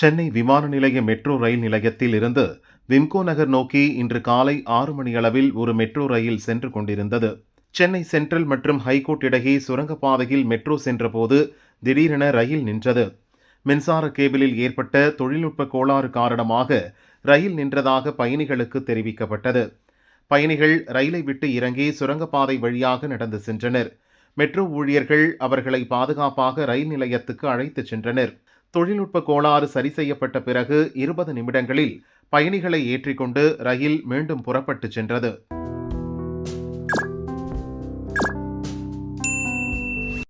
சென்னை விமான நிலைய metro rail நிலையத்தில் இருந்து விம்கோ நகர் நோக்கி இன்று காலை ஆறு மணியளவில் ஒரு மெட்ரோ ரயில் சென்று கொண்டிருந்தது. சென்னை சென்ட்ரல் மற்றும் ஹைகோர்ட் இடையே சுரங்கப்பாதையில் மெட்ரோ சென்றபோது திடீரென ரயில் நின்றது. மின்சார கேபிளில் ஏற்பட்ட தொழில்நுட்ப கோளாறு காரணமாக ரயில் நின்றதாக பயணிகளுக்கு தெரிவிக்கப்பட்டது. பயணிகள் ரயிலை விட்டு இறங்கி சுரங்கப்பாதை வழியாக நடந்து சென்றனர். மெட்ரோ ஊழியர்கள் அவர்களை பாதுகாப்பாக ரயில் நிலையத்துக்கு அழைத்துச் சென்றனர். தொழில்நுட்ப கோளாறு சரி செய்யப்பட்ட பிறகு இருபது நிமிடங்களில் பயணிகளை ஏற்றிக்கொண்டு ரயில் மீண்டும் புறப்பட்டு சென்றது.